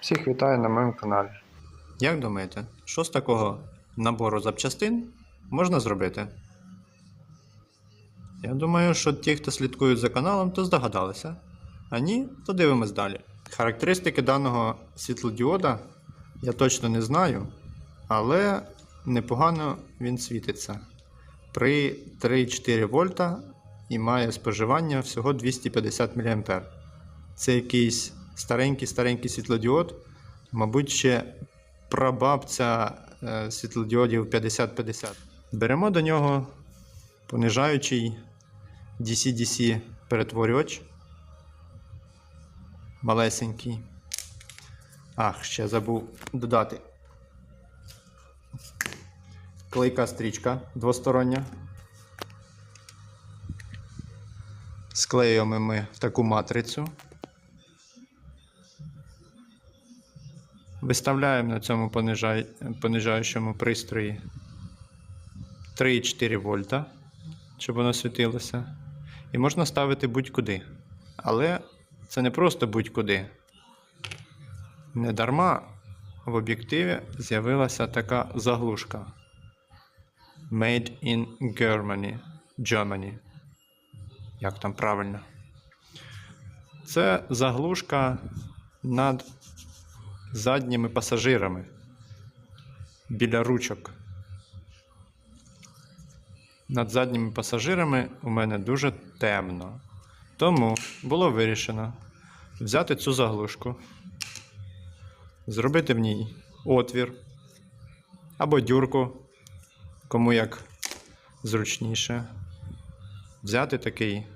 Всіх вітаю на моєму каналі. Як думаєте, що з такого набору запчастин можна зробити? Я думаю, що ті, хто слідкують за каналом, то здогадалися. А ні, то дивимось далі. Характеристики даного світлодіода я точно не знаю, але непогано він світиться. При 3,4 вольта і має споживання всього 250 мА. Це якийсь старенький-старенький світлодіод, мабуть, ще прабабця е, світлодіодів 5050. Беремо до нього понижаючий DC-DC перетворювач. Малесенький. Ах, ще забув додати. Клейка стрічка двостороння. Склеюємо ми в таку матрицю. Виставляємо на цьому понижаючому пристрої 3,4 вольта, щоб воно світилося. І можна ставити будь-куди. Але це не просто будь-куди. Недарма в об'єктиві з'явилася така заглушка. Made in Germany. Germany. Як там правильно? Це заглушка над задніми пасажирами біля ручок. Над задніми пасажирами у мене дуже темно. Тому було вирішено взяти цю заглушку, зробити в ній отвір або дюрку, кому як зручніше. Взяти такий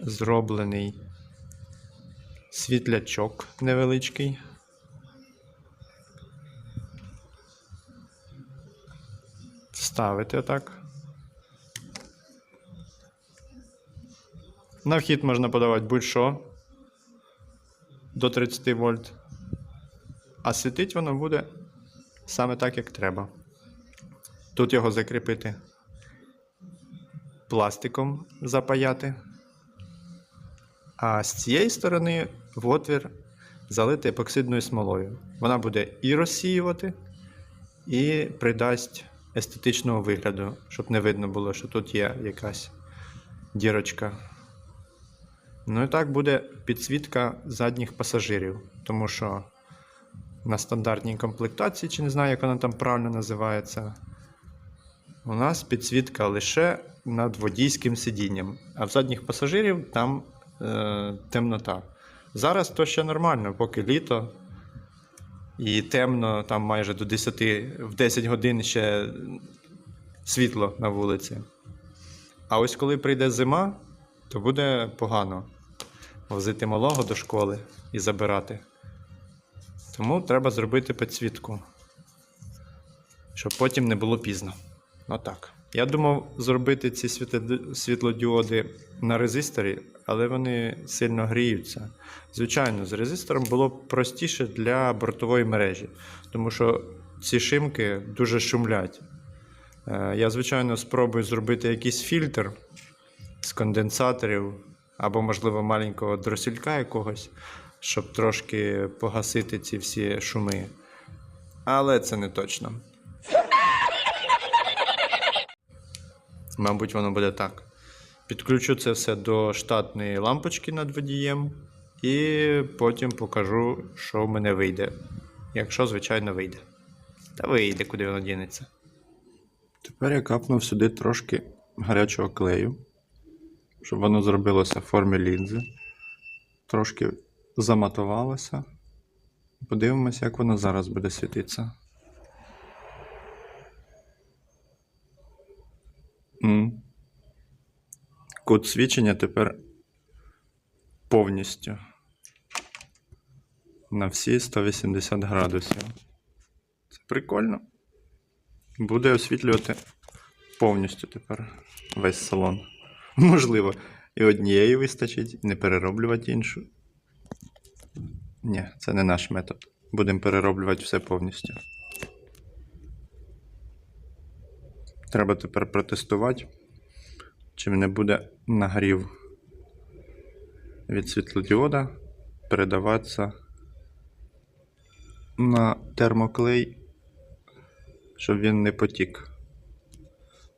зроблений світлячок невеличкий. Вставити отак. На вхід можна подавати будь-що до 30 вольт. А світить воно буде саме так, як треба. Тут його закріпити пластиком запаяти. А з цієї сторони в отвір залити епоксидною смолою. Вона буде і розсіювати, і придасть естетичного вигляду, щоб не видно було, що тут є якась дірочка. Ну і так буде підсвітка задніх пасажирів, тому що на стандартній комплектації, чи не знаю, як вона там правильно називається, у нас підсвітка лише над водійським сидінням, а в задніх пасажирів там е, темнота. Зараз то ще нормально, поки літо і темно, там майже до 10, в 10 годин ще світло на вулиці. А ось коли прийде зима, то буде погано возити малого до школи і забирати. Тому треба зробити підсвітку, щоб потім не було пізно. Отак. Я думав зробити ці світлодіоди на резисторі, але вони сильно гріються. Звичайно, з резистором було б простіше для бортової мережі, тому що ці шимки дуже шумлять. Е, Я, звичайно, спробую зробити якийсь фільтр з конденсаторів або, можливо, маленького дросілька якогось, щоб трошки погасити ці всі шуми. Але це не точно. Мабуть, воно буде так. Підключу це все до штатної лампочки над водієм, і потім покажу, що в мене вийде. Якщо, звичайно, вийде. Та вийде, куди воно дінеться. Тепер я капнув сюди трошки гарячого клею, щоб воно зробилося в формі лінзи. Трошки заматувалося. Подивимося, як воно зараз буде світитися. Кут свічення тепер повністю на всі 180 градусів. Це прикольно. Буде освітлювати повністю тепер весь салон. Можливо, і однієї вистачить, і не перероблювати іншу. Ні, це не наш метод. Будемо перероблювати все повністю. Треба тепер протестувати, чим не буде нагрів від світлодіода передаватися на термоклей, щоб він не потік.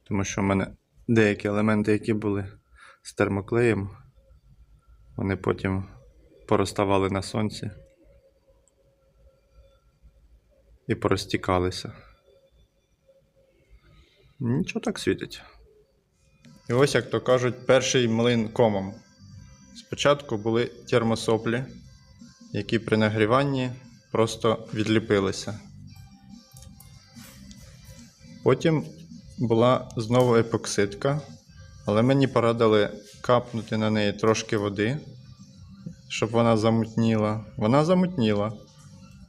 Тому що в мене деякі елементи, які були з термоклеєм, вони потім пороставали на сонці і порозтікалися. Нічого так світить. І ось, як то кажуть, перший млин комом. Спочатку були термосоплі, які при нагріванні просто відліпилися. Потім була знову епоксидка, але мені порадили капнути на неї трошки води, щоб вона замутніла. Вона замутніла,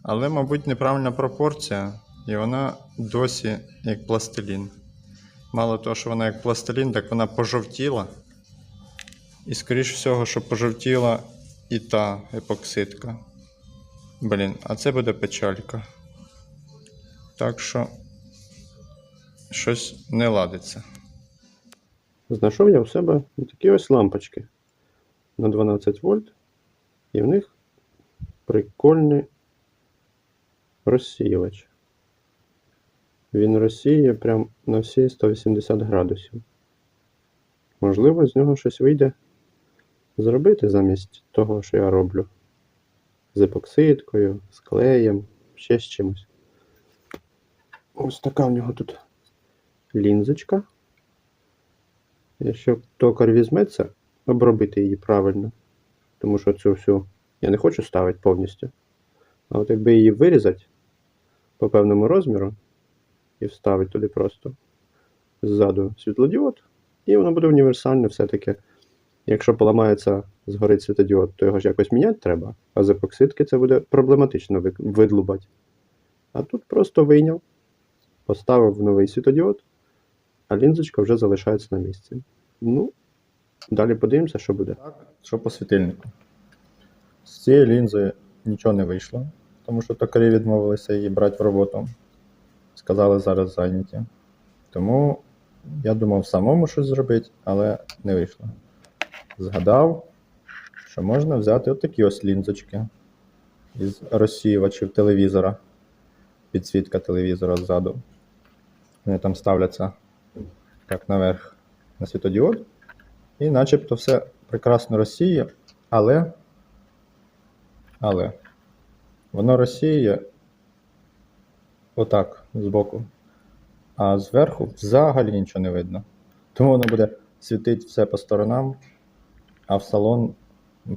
але, мабуть, неправильна пропорція, і вона досі як пластилін. Мало того, що вона як пластилін, так вона пожовтіла. І, скоріш всього, що пожовтіла і та епоксидка. Блін, а це буде печалька. Так що щось не ладиться. Знайшов я у себе такі ось лампочки на 12 вольт, і в них прикольний розсіювач. Він розсіє прям на всі 180 градусів. Можливо, з нього щось вийде зробити замість того, що я роблю. З епоксидкою, з клеєм, ще з чимось. Ось така в нього тут лінзочка. Якщо токар візьметься, обробити її правильно. Тому що цю всю я не хочу ставити повністю. А от якби її вирізати по певному розміру і вставити туди просто ззаду світлодіод, і воно буде універсальне все-таки. Якщо поламається згорить світлодіод, то його ж якось міняти треба, а з епоксидки це буде проблематично ви- видлубати. А тут просто вийняв, поставив новий світлодіод, а лінзочка вже залишається на місці. Ну, далі подивимося, що буде. Так, що по світильнику. З цієї лінзи нічого не вийшло, тому що токарі відмовилися її брати в роботу. Сказали, зараз зайняті. Тому я думав самому щось зробити, але не вийшло. Згадав, що можна взяти отакі ось лінзочки із розсіювачів телевізора, підсвітка телевізора ззаду. Вони там ставляться так наверх на світодіод. І начебто все прекрасно розсіє, але. Але воно розсіє отак збоку. А зверху взагалі нічого не видно. Тому воно буде світити все по сторонам, а в салон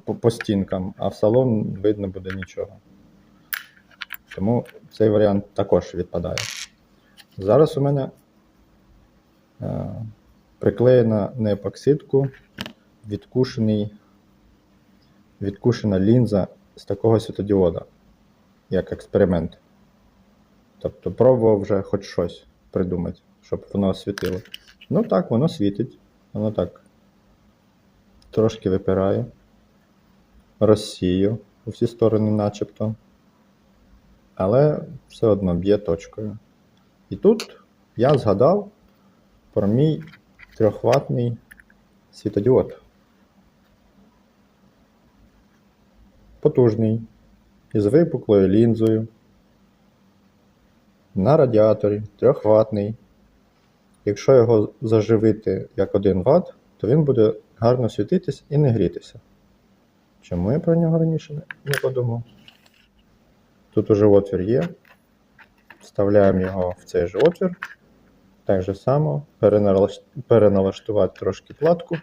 по, по стінкам, а в салон видно буде нічого. Тому цей варіант також відпадає. Зараз у мене е, приклеєна на епоксидку відкушений, відкушена лінза з такого світодіода, як експеримент. Тобто пробував вже хоч щось придумати, щоб воно світило. Ну так, воно світить. Воно так трошки випирає, розсію у всі сторони, начебто. Але все одно б'є точкою. І тут я згадав про мій трьохватний світодіод. Потужний, із випуклою лінзою. На радіаторі, трьохватний. Якщо його заживити як 1 Вт, то він буде гарно світитись і не грітися. Чому я про нього раніше не- подумав? Тут уже отвір є. Вставляємо його в цей же отвір. Так же само переналаштувати трошки платку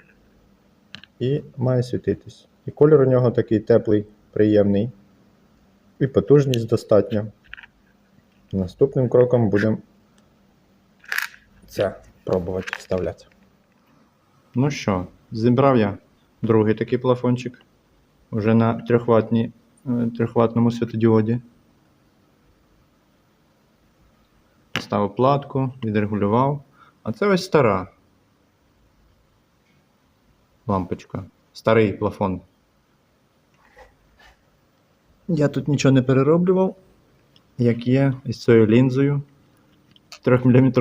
і має світитись. І колір у нього такий теплий, приємний, і потужність достатньо. Наступним кроком будемо це пробувати вставляти. Ну що, зібрав я другий такий плафончик уже на трьохватні, е, трьохватному світодіоді. Поставив платку, відрегулював. А це ось стара лампочка. Старий плафон. Я тут нічого не перероблював, як є із цією лінзою 3 мм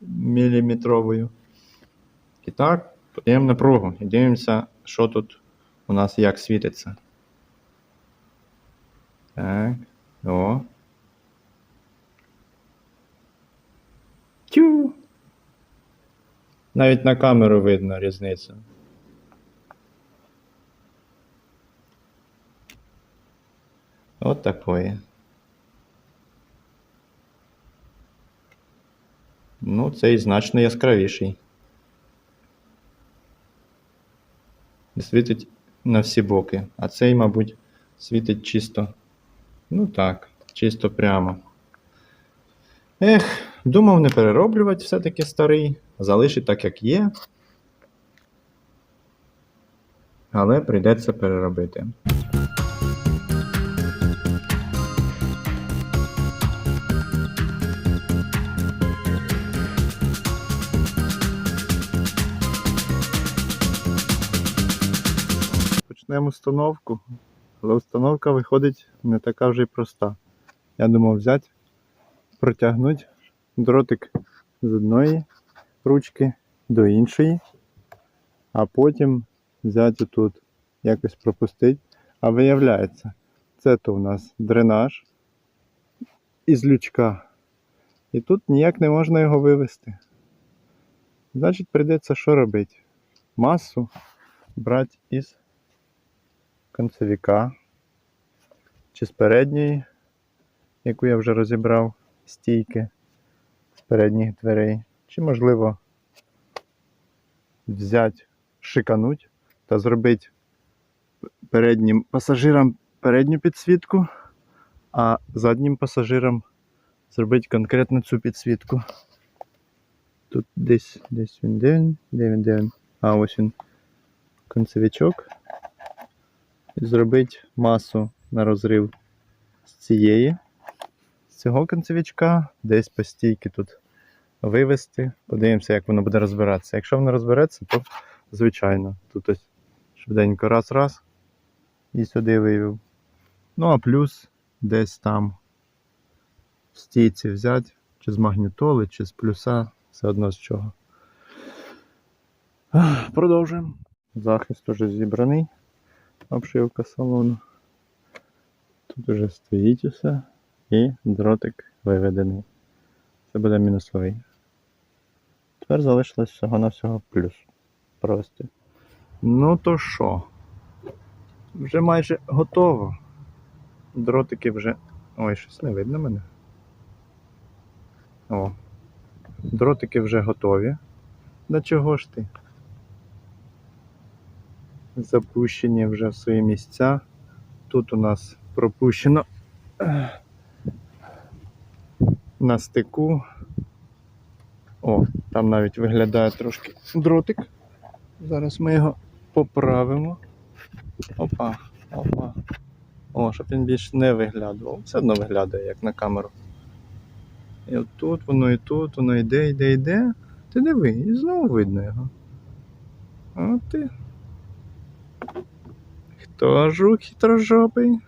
міліметровою. І так, подаємо напругу і дивимося, що тут у нас як світиться. Так. О. Тю. Навіть на камеру видно різницю. От такое. Ну, цей значно яскравіший. І Світить на всі боки. А цей, мабуть, світить чисто. Ну так, чисто прямо. Ех, думав не перероблювати все-таки старий, залишить так, як є. Але прийдеться переробити. Почнемо установку. Але установка виходить не така вже й проста. Я думав взяти, протягнути дротик з одної ручки до іншої, а потім взяти тут, якось пропустити. А виявляється, це то у нас дренаж із лючка. І тут ніяк не можна його вивести. Значить, прийдеться що робити? Масу брати із концевіка. Чи з передньої, яку я вже розібрав, стійки з передніх дверей, чи можливо взяти, шикануть та зробити переднім пасажирам передню підсвітку, а заднім пасажирам зробити конкретно цю підсвітку. Тут десь, десь він де він, де він, де він. А ось він. Концевичок і зробити масу на розрив з цієї, з цього концевичка, десь по стійки тут вивести. Подивимося, як воно буде розбиратися. Якщо воно розбереться, то звичайно. Тут ось швиденько раз-раз і сюди вивів. Ну, а плюс десь там в стійці взяти, чи з магнітоли, чи з плюса, все одно з чого. Продовжуємо. Захист уже зібраний обшивка салону. Тут уже стоїть усе і дротик виведений. Це буде мінусовий. Тепер залишилось всього-навсього плюс. Просто. Ну то що? Вже майже готово. Дротики вже. Ой, щось не видно мене. О. Дротики вже готові. Да чого ж ти? Запущені вже в свої місця. Тут у нас пропущено на стику. О, там навіть виглядає трошки дротик. Зараз ми його поправимо. Опа, опа. О, щоб він більш не виглядував. Все одно виглядає, як на камеру. І от тут воно і тут, воно йде, йде, йде. Ти диви, і знову видно його. От ти. Хто жук хитрожопий?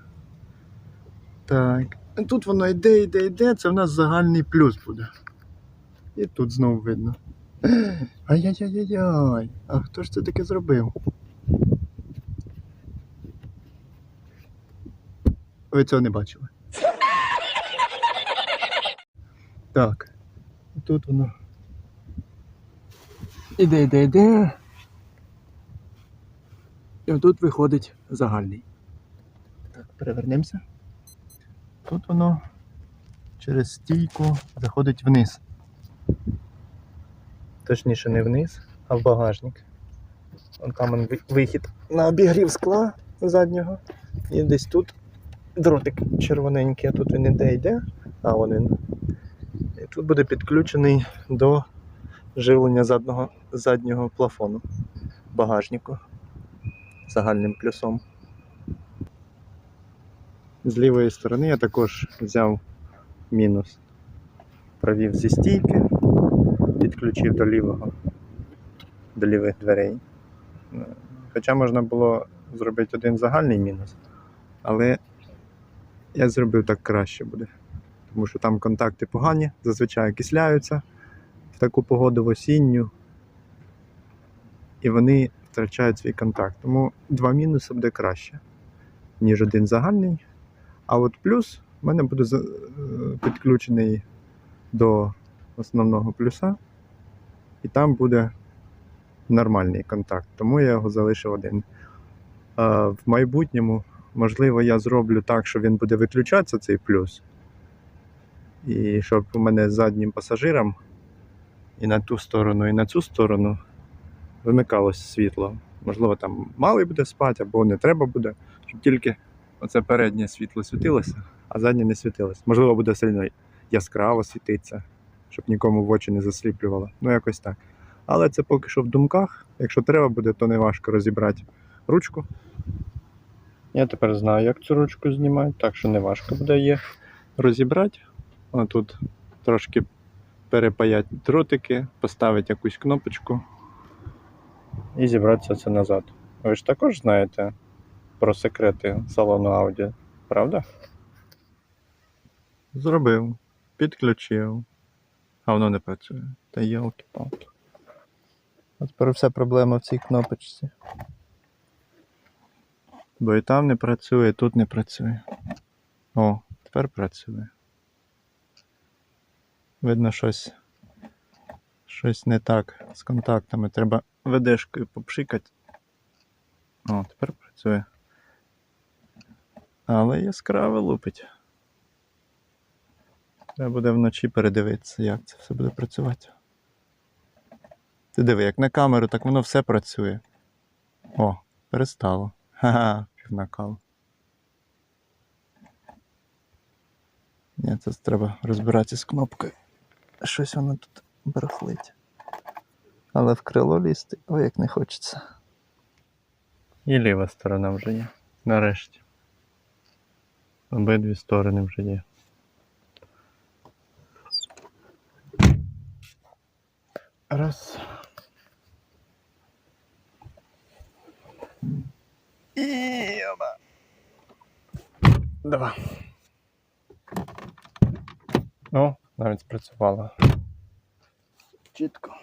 Так. Тут воно йде, йде, йде, це в нас загальний плюс буде. І тут знову видно. Ай-яй-яй-яй. А хто ж це таке зробив? Ви цього не бачили. Так. Тут воно. Іде, іде, іде. І отут виходить загальний. Так, перевернемося. Тут воно через стійку заходить вниз. Точніше, не вниз, а в багажник. Вон там вихід на обігрів скла заднього. І десь тут дротик червоненький, а тут він іде йде, а вон він. І тут буде підключений до живлення заднього, заднього плафону багажнику загальним плюсом. З лівої сторони я також взяв мінус. Провів зі стійки, підключив до лівого, до лівих дверей. Хоча можна було зробити один загальний мінус, але я зробив так краще буде. Тому що там контакти погані, зазвичай окисляються в таку погоду в осінню. і вони втрачають свій контакт. Тому два мінуси буде краще, ніж один загальний. А от плюс в мене буде е, підключений до основного плюса, і там буде нормальний контакт, тому я його залишив один. В майбутньому, можливо, я зроблю так, що він буде виключатися цей плюс. І щоб у мене заднім пасажирам і на ту сторону, і на цю сторону вимикалось світло. Можливо, там малий буде спати, або не треба буде, щоб тільки оце переднє світло світилося, а заднє не світилося. Можливо, буде сильно яскраво світитися, щоб нікому в очі не засліплювало. Ну, якось так. Але це поки що в думках. Якщо треба буде, то не важко розібрати ручку. Я тепер знаю, як цю ручку знімати, так що не важко буде її розібрати. А тут трошки перепаяти дротики, поставити якусь кнопочку і зібратися це назад. Ви ж також знаєте про секрети салону Audi, правда? Зробив, підключив, а воно не працює. Та йолки-палки. А тепер вся проблема в цій кнопочці. Бо і там не працює, і тут не працює. О, тепер працює. Видно, щось, щось не так з контактами. Треба ведешкою попшикати. О, тепер працює. Але яскраве лупить. Треба буде вночі передивитися, як це все буде працювати. Ти диви, як на камеру, так воно все працює. О, перестало. Ха-ха, півнакал. Ні, це треба розбиратися з кнопкою. Щось воно тут барахлить. Але в крило лізти, ой, як не хочеться. І ліва сторона вже є. Нарешті. Обидві сторони вже є. Раз. І оба. Два. О, навіть спрацювало. Чітко.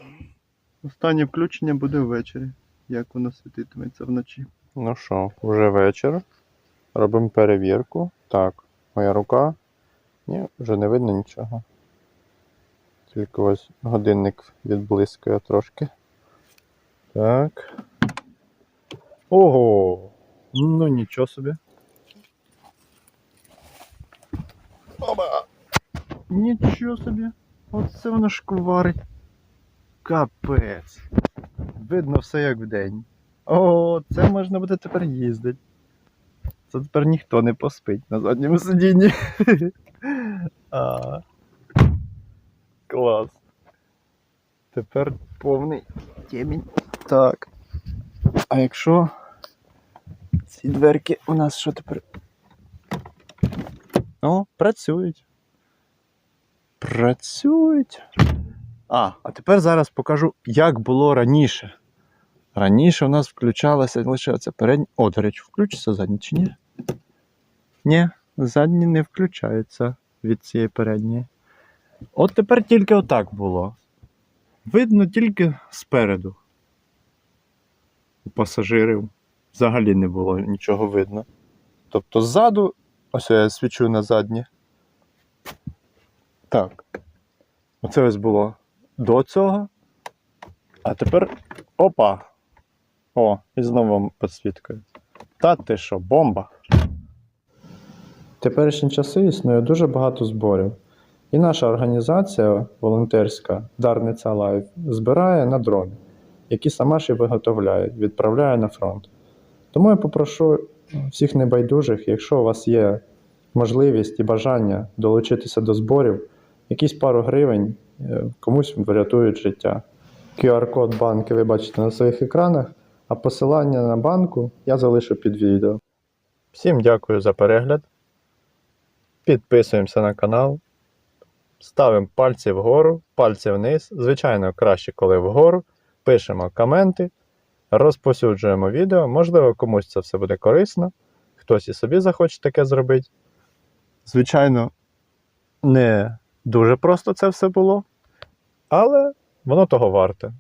Останнє включення буде ввечері. Як воно світитиметься вночі. Ну що, вже вечір. Робимо перевірку. Так, моя рука. Ні, вже не видно нічого. Тільки ось годинник відблискує трошки. Так. Ого! Ну нічого собі. Оба! Нічого собі. Оце воно шкварить. Капець. Видно все як вдень. О, це можна буде тепер їздити. Це тепер ніхто не поспить на задньому сидінні. а, клас. Тепер повний темінь. Так. А якщо ці дверки у нас що тепер? О, працюють. Працюють. А, а тепер зараз покажу, як було раніше. Раніше у нас включалася лише оця передня. О, до речі, включиться задні чи ні? Ні, задні не включаються від цієї передньої. От тепер тільки отак було. Видно тільки спереду. У пасажирів взагалі не було нічого видно. Тобто ззаду, ось я свічу на заднє. Так. Оце ось було до цього. А тепер. Опа! О, і знову підсвіткою. Та ти що, бомба? В теперішні часи існує дуже багато зборів. І наша організація волонтерська Дарниця Лайф збирає на дрони, які сама і виготовляє, відправляє на фронт. Тому я попрошу всіх небайдужих, якщо у вас є можливість і бажання долучитися до зборів, якісь пару гривень комусь врятують життя. QR-код банки ви бачите на своїх екранах, а посилання на банку я залишу під відео. Всім дякую за перегляд. Підписуємося на канал. Ставимо пальці вгору, пальці вниз. Звичайно, краще, коли вгору. Пишемо коменти, розповсюджуємо відео. Можливо, комусь це все буде корисно. Хтось і собі захоче таке зробити. Звичайно, не дуже просто це все було, але воно того варте.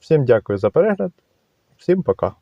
Всім дякую за перегляд. Всім пока.